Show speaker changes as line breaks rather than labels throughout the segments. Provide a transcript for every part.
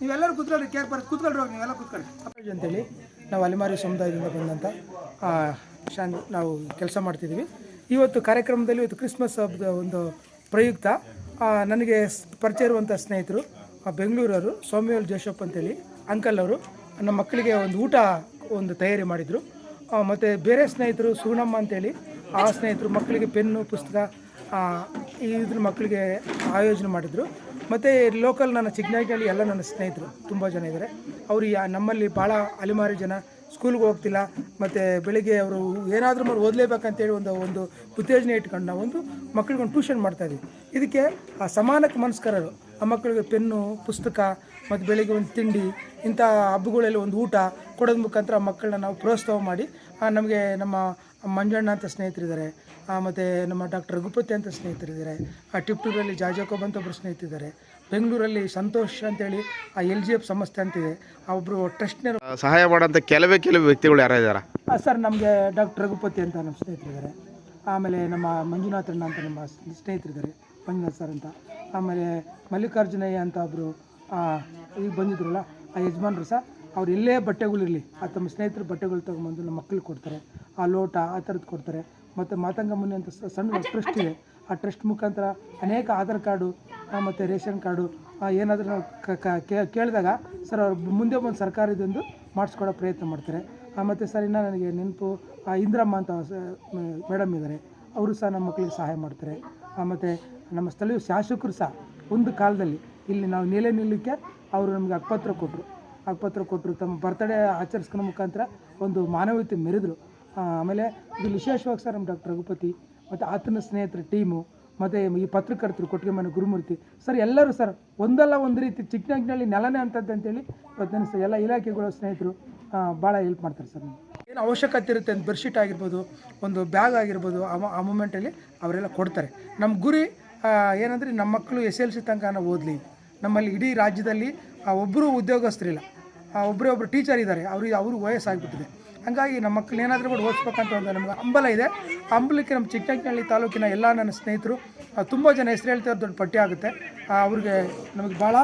ನೀವೆಲ್ಲರೂ ಕೂತ್ಕೊಳ್ರಿ, ಕೇರ್ ಬರ್ ಕೂತ್ಕೊಳ್ರಿ ಹೋಗಿ, ನೀವೆಲ್ಲ ಕೂತ್ಕೊಳ್ಳಿ ಅಪ್ಪಾಜಿ ಅಂತೇಳಿ, ನಾವು ಅಲೆಮಾರಿ ಸಮುದಾಯದಿಂದ ಬಂದಂಥ ಶಾನ್, ನಾವು ಕೆಲಸ ಮಾಡ್ತಿದ್ದೀವಿ. ಇವತ್ತು ಕಾರ್ಯಕ್ರಮದಲ್ಲಿ ಇವತ್ತು ಕ್ರಿಸ್ಮಸ್ ಹಬ್ಬದ ಒಂದು ಪ್ರಯುಕ್ತ ನನಗೆ ಪರಿಚಯ ಇರುವಂಥ ಸ್ನೇಹಿತರು ಬೆಂಗಳೂರವರು ಸೌಮ್ಯಲ್ ಜೋಶಪ್ ಅಂತೇಳಿ, ಅಂಕಲ್ ಅವರು, ನಮ್ಮ ಮಕ್ಕಳಿಗೆ ಒಂದು ಊಟ ಒಂದು ತಯಾರಿ ಮಾಡಿದರು. ಮತ್ತು ಬೇರೆ ಸ್ನೇಹಿತರು ಸುಗುಣಮ್ಮ ಅಂತೇಳಿ, ಆ ಸ್ನೇಹಿತರು ಮಕ್ಕಳಿಗೆ ಪೆನ್ನು, ಪುಸ್ತಕ ಇದ್ರ ಮಕ್ಕಳಿಗೆ ಆಯೋಜನೆ ಮಾಡಿದರು. ಮತ್ತು ಲೋಕಲ್ ನನ್ನ ಚಿಕ್ಕನಾಗಿನಲ್ಲಿ ಎಲ್ಲ ನನ್ನ ಸ್ನೇಹಿತರು, ತುಂಬ ಜನ ಇದ್ದಾರೆ ಅವರು ನಮ್ಮಲ್ಲಿ ಭಾಳ ಅಲೆಮಾರಿ ಜನ. ಸ್ಕೂಲ್ಗೆ ಹೋಗ್ತಿಲ್ಲ, ಮತ್ತು ಬೆಳಿಗ್ಗೆ ಅವರು ಏನಾದರೂ ಮಾಡಿ ಓದಲೇಬೇಕಂತೇಳಿ ಒಂದು ಒಂದು ಉತ್ತೇಜನೆ ಇಟ್ಕೊಂಡು ನಾವೊಂದು ಮಕ್ಕಳಿಗೆ ಒಂದು ಟ್ಯೂಷನ್ ಮಾಡ್ತಾಯಿದ್ವಿ ಇದಕ್ಕೆ ಆ ಸಮಾನಕ್ಕೆ ಮನಸ್ಕರರು. ಆ ಮಕ್ಕಳಿಗೆ ಪೆನ್ನು ಪುಸ್ತಕ ಮತ್ತು ಬೆಳಿಗ್ಗೆ ಒಂದು ತಿಂಡಿ ಇಂಥ ಹಬ್ಬಗಳಲ್ಲಿ ಒಂದು ಊಟ ಕೊಡೋದ್ರ ಮುಖಾಂತರ ಮಕ್ಕಳನ್ನ ನಾವು ಪ್ರೋತ್ಸಾಹ ಮಾಡಿ ನಮಗೆ ನಮ್ಮ ಮಂಜಣ್ಣ ಅಂತ ಸ್ನೇಹಿತರಿದ್ದಾರೆ ಮತ್ತು ನಮ್ಮ ಡಾಕ್ಟರ್ ರಘುಪತಿ ಅಂತ ಸ್ನೇಹಿತರಿದ್ದಾರೆ ಆ ಟಿಪ್ಟೂರಲ್ಲಿ ಜಾಜಕೋಬ್ ಅಂತ ಒಬ್ಬರು ಸ್ನೇಹಿತರಿದ್ದಾರೆ. ಬೆಂಗಳೂರಲ್ಲಿ ಸಂತೋಷ್ ಅಂತೇಳಿ ಆ ಎಲ್ ಜಿ ಎಫ್ ಸಂಸ್ಥೆ ಅಂತಿದೆ ಆ ಒಬ್ಬರು ಟ್ರಸ್ಟ್ನರು
ಆ, ಸಹಾಯ ಮಾಡೋಂಥ ಕೆಲವೇ ಕೆಲವು ವ್ಯಕ್ತಿಗಳು ಯಾರಿದ್ದಾರೆ
ಸರ್ ನಮಗೆ ಡಾಕ್ಟರ್ ರಘುಪತಿ ಅಂತ ನಮ್ಮ ಸ್ನೇಹಿತರಿದ್ದಾರೆ. ಆಮೇಲೆ ನಮ್ಮ ಮಂಜುನಾಥಣ್ಣ ಅಂತ ನಮ್ಮ ಸ್ನೇಹಿತರಿದ್ದಾರೆ ಮಂಜುನಾಥ್ ಸರ್ ಅಂತ. ಆಮೇಲೆ ಮಲ್ಲಿಕಾರ್ಜುನಯ್ಯ ಅಂತ ಒಬ್ಬರು ಈಗ ಬಂದಿದ್ರಲ್ಲ ಆ ಯಜಮಾನ್ರು ಸಹ ಅವ್ರು ಎಲ್ಲೇ ಬಟ್ಟೆಗಳಿರಲಿ ಆ ತಮ್ಮ ಸ್ನೇಹಿತರು ಬಟ್ಟೆಗಳು ತೊಗೊಂಬಂದು ನಮ್ಮ ಮಕ್ಕಳಿಗೆ ಕೊಡ್ತಾರೆ ಆ ಲೋಟ ಆ ಥರದ್ದು ಕೊಡ್ತಾರೆ. ಮತ್ತು ಮಾತಂಗ ಮುನಿ ಅಂತ ಸಣ್ಣ ಟ್ರಸ್ಟ್ ಇದೆ. ಆ ಟ್ರಸ್ಟ್ ಮುಖಾಂತರ ಅನೇಕ ಆಧಾರ್ ಕಾರ್ಡು ಮತ್ತು ರೇಷನ್ ಕಾರ್ಡು ಏನಾದರೂ ನಾವು ಕೇಳಿದಾಗ ಸರ್ ಅವ್ರು ಮುಂದೆ ಬಂದು ಸರ್ಕಾರದಿಂದ ಮಾಡಿಸ್ಕೊಡೋ ಪ್ರಯತ್ನ ಮಾಡ್ತಾರೆ. ಮತ್ತು ಸರ್, ಇನ್ನು ನನಗೆ ನೆನಪು ಇಂದ್ರಮ್ಮ ಅಂತ ಮೇಡಮ್ ಇದ್ದಾರೆ ಅವರು ಸಹ ನಮ್ಮ ಮಕ್ಕಳಿಗೆ ಸಹಾಯ ಮಾಡ್ತಾರೆ. ಮತ್ತು ನಮ್ಮ ಸ್ಥಳೀಯ ಶಾಸಕರು ಸಹ, ಒಂದು ಕಾಲದಲ್ಲಿ ಇಲ್ಲಿ ನಾವು ನೆಲೆ ನಿಲ್ಲಕ್ಕೆ ಅವರು ನಮಗೆ ಅಕ್ಪತ್ರ ಕೊಟ್ಟರು ಅಕ್ಪತ್ರ ಕೊಟ್ಟರು ತಮ್ಮ ಬರ್ತಡೇ ಆಚರಿಸ್ಕೊಳ್ಳೋ ಮುಖಾಂತರ ಒಂದು ಮಾನವೀಯತೆ ಮೆರೆದರು. ಆಮೇಲೆ ಇದು ವಿಶೇಷವಾಗಿ ಸರ್ ನಮ್ಮ ಡಾಕ್ಟರ್ ರಘುಪತಿ, ಮತ್ತು ಆತನ ಸ್ನೇಹಿತರ ಟೀಮು ಮತ್ತು ಈ ಪತ್ರಕರ್ತರು, ಕೊಟ್ಟಿಗೆ ಮನೆ ಗುರುಮೂರ್ತಿ, ಸರ್, ಎಲ್ಲರೂ ಸರ್, ಒಂದಲ್ಲ ಒಂದು ರೀತಿ ಚಿಕ್ಕನಗ್ನಲ್ಲಿ ನೆಲನೇ ಅಂತದ್ದು ಅಂತೇಳಿ ಇವತ್ತು ನನ್ನ ಎಲ್ಲ ಇಲಾಖೆಗಳ ಸ್ನೇಹಿತರು ಭಾಳ ಹೆಲ್ಪ್ ಮಾಡ್ತಾರೆ ಸರ್. ಏನು ಅವಶ್ಯಕತೆ ಇರುತ್ತೆ ಅಂತ ಬೆಡ್ಶೀಟ್ ಆಗಿರ್ಬೋದು, ಒಂದು ಬ್ಯಾಗ್ ಆಗಿರ್ಬೋದು, ಆ ಮೂಮೆಂಟಲ್ಲಿ ಅವರೆಲ್ಲ ಕೊಡ್ತಾರೆ. ನಮ್ಮ ಗುರಿ ಏನಂದರೆ ನಮ್ಮ ಮಕ್ಕಳು ಎಸ್ ಎಲ್ ಸಿ ತನಕನ ಓದಲಿ. ನಮ್ಮಲ್ಲಿ ಇಡೀ ರಾಜ್ಯದಲ್ಲಿ ಒಬ್ಬರು ಉದ್ಯೋಗಸ್ಥರಿಲ್ಲ. ಒಬ್ಬರೇ ಒಬ್ಬರು ಟೀಚರ್ ಇದ್ದಾರೆ. ಅವ್ರಿಗೆ ಅವ್ರಿಗೆ ವಯಸ್ಸಾಗ್ಬಿಟ್ಟಿದೆ. ಹಂಗಾಗಿ ನಮ್ಮ ಮಕ್ಕಳು ಏನಾದರೂ ಕೂಡ ಓದಿಸ್ಬೇಕಂತ ಒಂದು ನಮ್ಗೆ ಹಂಬಲ ಇದೆ. ಹಂಬಲಕ್ಕೆ ನಮ್ಮ ಚಿಕ್ಕನಹಳ್ಳಿ ತಾಲೂಕಿನ ಎಲ್ಲ ನನ್ನ ಸ್ನೇಹಿತರು ತುಂಬ ಜನ ಹೆಸರು ಹೇಳ್ತಾರೆ ದೊಡ್ಡ ಪಟ್ಟಿ ಆಗುತ್ತೆ. ಅವ್ರಿಗೆ ನಮಗೆ ಭಾಳ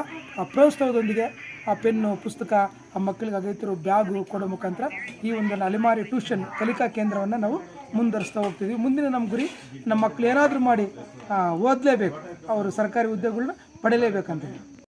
ಪ್ರೋತ್ಸಾಹದೊಂದಿಗೆ ಆ ಪೆನ್ನು, ಪುಸ್ತಕ, ಆ ಮಕ್ಕಳಿಗೆ ಅಗತ್ಯರು ಬ್ಯಾಗು ಕೊಡೋ ಮುಖಾಂತರ ಈ ಒಂದು ಅಲೆಮಾರಿ ಟ್ಯೂಷನ್ ಕಲಿಕಾ ಕೇಂದ್ರವನ್ನು ನಾವು ಮುಂದುವರಿಸ್ತಾ ಹೋಗ್ತೀವಿ ಮುಂದಿನ ನಮ್ಮ ಗುರಿ ನಮ್ಮ ಮಕ್ಕಳು ಏನಾದರೂ ಮಾಡಿ ಓದಲೇಬೇಕು. ಅವರು ಸರ್ಕಾರಿ ಉದ್ಯೋಗಗಳನ್ನ ಪಡೆಯಲೇಬೇಕಂತ